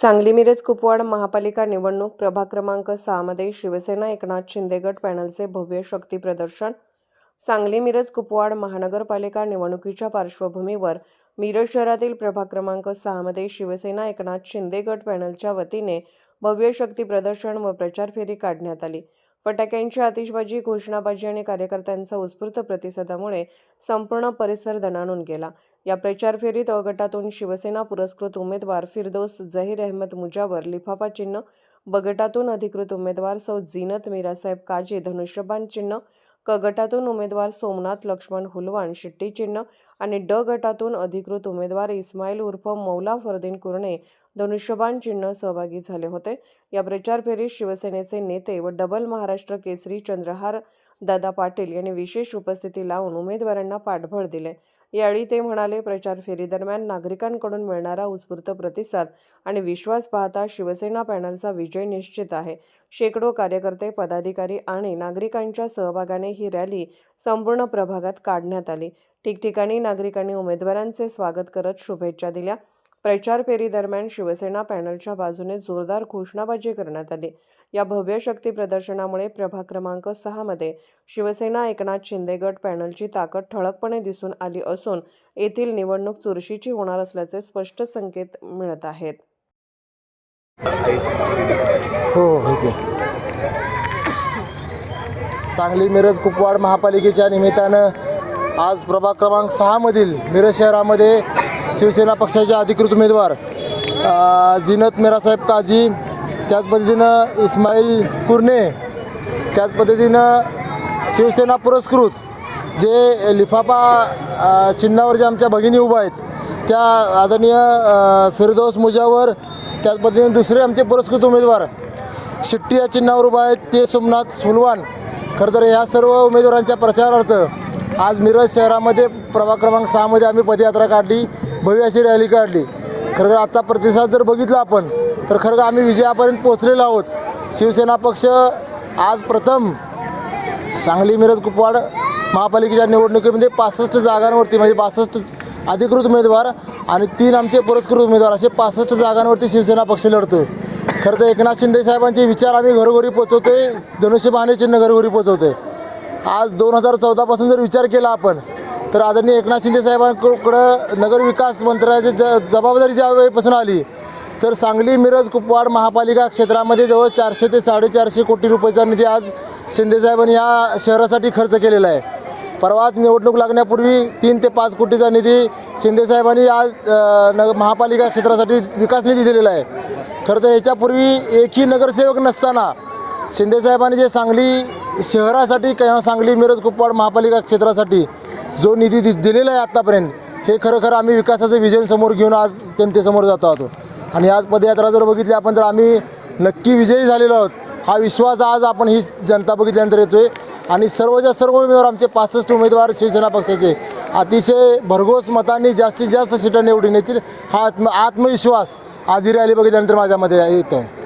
सांगली मिरज कुपवाड महापालिका निवडणूक प्रभाग क्रमांक सहामध्ये शिवसेना एकनाथ शिंदे गट पॅनलचे भव्य शक्ती प्रदर्शन. सांगली मिरज कुपवाड महानगरपालिका निवडणुकीच्या पार्श्वभूमीवर मिरज शहरातील प्रभाग क्रमांक सहामध्ये शिवसेना एकनाथ शिंदे गट पॅनलच्या वतीने भव्य शक्ती प्रदर्शन व प्रचार फेरी काढण्यात आली. फटाक्यांची आतिषबाजी घोषणाबाजी आणि कार्यकर्त्यांचा उत्स्फूर्त प्रतिसादामुळे संपूर्ण परिसर दणाणून गेला. या प्रचार फेरीत अ गटातून शिवसेना पुरस्कृत उमेदवार फिरदोस जहीर अहमद मुजावर लिफाफा चिन्ह ब गटातून अधिकृत उमेदवार सौ जिनत मीरासाहेब काजे धनुष्यबाण चिन्ह क गटातून उमेदवार सोमनाथ लक्ष्मण हुलवाण शिट्टी चिन्ह आणि ड गटातून अधिकृत उमेदवार इस्माईल उर्फ मौला फरदीन कुरणे धनुष्यबाण चिन्ह सहभागी झाले होते. या प्रचार फेरीत शिवसेनेचे नेते व डबल महाराष्ट्र केसरी चंद्रहार दादा पाटील यांनी विशेष उपस्थिती लावून उमेदवारांना पाठबळ दिले. यावेळी ते म्हणाले प्रचार फेरीदरम्यान नागरिकांकडून मिळणारा उत्स्फूर्त प्रतिसाद आणि विश्वास पाहता शिवसेना पॅनलचा विजय निश्चित आहे. शेकडो कार्यकर्ते पदाधिकारी आणि नागरिकांच्या सहभागाने ही रॅली संपूर्ण प्रभागात काढण्यात आली. ठिकठिकाणी नागरिकांनी उमेदवारांचे स्वागत करत शुभेच्छा दिल्या. प्रचार फेरीदरम्यान शिवसेना पॅनलच्या बाजूने जोरदार घोषणाबाजी करण्यात आली. या भव्य शक्ती प्रदर्शनामुळे प्रभाग क्रमांक सहामध्ये शिवसेना एकनाथ शिंदे गट पॅनलची ताकद ठळकपणे दिसून आली असून येथील निवडणूक चुरशीची होणार असल्याचे स्पष्ट संकेत मिळत आहेत. हो, हो, हो. सांगली मिरज कुपवाड महापालिकेच्या निमित्तानं आज प्रभाग क्रमांक सहामधील मिरज शहरामध्ये शिवसेना पक्षाचे अधिकृत उमेदवार जिनत मेरासाहेब काजी त्याच पद्धतीनं इस्माईल कुर्णे त्याच पद्धतीनं शिवसेना पुरस्कृत जे लिफाफा चिन्हावर जे आमच्या भगिनी उभा आहेत त्या आदरणीय फिरदोस फिरदौस मुजावर त्याच पद्धतीने दुसरे आमचे पुरस्कृत उमेदवार शिट्टी या चिन्हावर उभा आहेत ते सोमनाथ सुलवान. खरं तर ह्या सर्व उमेदवारांच्या प्रचारार्थ आज मिरज शहरामध्ये प्रभाग क्रमांक सहामध्ये आम्ही पदयात्रा काढली भव्य अशी रॅली काढली. खरं तर आजचा प्रतिसाद जर बघितला आपण तर खरं आम्ही विजयापर्यंत पोहोचलेलो आहोत. शिवसेना पक्ष आज प्रथम सांगली मिरज कुपवाड महापालिकेच्या निवडणुकीमध्ये पासष्ट जागांवरती म्हणजे बासष्ट अधिकृत उमेदवार आणि तीन आमचे पुरस्कृत उमेदवार असे पासष्ट जागांवरती शिवसेना पक्ष लढतोय. खरं तर एकनाथ शिंदे साहेबांचे विचार आम्ही घरोघरी पोचवतोय धनुष्यबाणे चिन्ह घरोघरी पोचवतोय आज दोन हजार चौदापासून जर विचार केला आपण तर आदरणीय एकनाथ शिंदे साहेबांकडं नगरविकास मंत्र्याची ज जबाबदारी ज्यावेळीपासून आली तर सांगली मिरज कुपवाड महापालिका क्षेत्रामध्ये जवळ चारशे ते साडेचारशे कोटी रुपयाचा निधी आज शिंदेसाहेबांनी या शहरासाठी खर्च केलेला आहे. परवाच निवडणूक लागण्यापूर्वी तीन ते पाच कोटीचा निधी शिंदेसाहेबांनी आज नग महापालिका क्षेत्रासाठी विकास निधी दिलेला आहे. खरं तर याच्यापूर्वी एकही नगरसेवक नसताना शिंदेसाहेबांनी जे सांगली शहरासाठी किंवा सांगली मिरज कुपवाड महापालिका क्षेत्रासाठी जो निधी दि दिलेला आहे आत्तापर्यंत हे खरं खरं आम्ही विकासाचं विजन समोर घेऊन आज जनतेसमोर जातो आहोत. आणि आज पदयात्रा जर बघितली आपण तर आम्ही नक्की विजयी झालेलो आहोत. हा विश्वास आज आपण ही जनता बघितल्यानंतर येतोय. आणि सर्वच्या सर्व उमेदवार आमचे पासष्ट उमेदवार शिवसेना पक्षाचे अतिशय भरघोस मतांनी जास्तीत जास्त सीटा निवडून येतील. हा आत्म आत्मविश्वास आज ही रॅली बघितल्यानंतर माझ्यामध्ये येतो आहे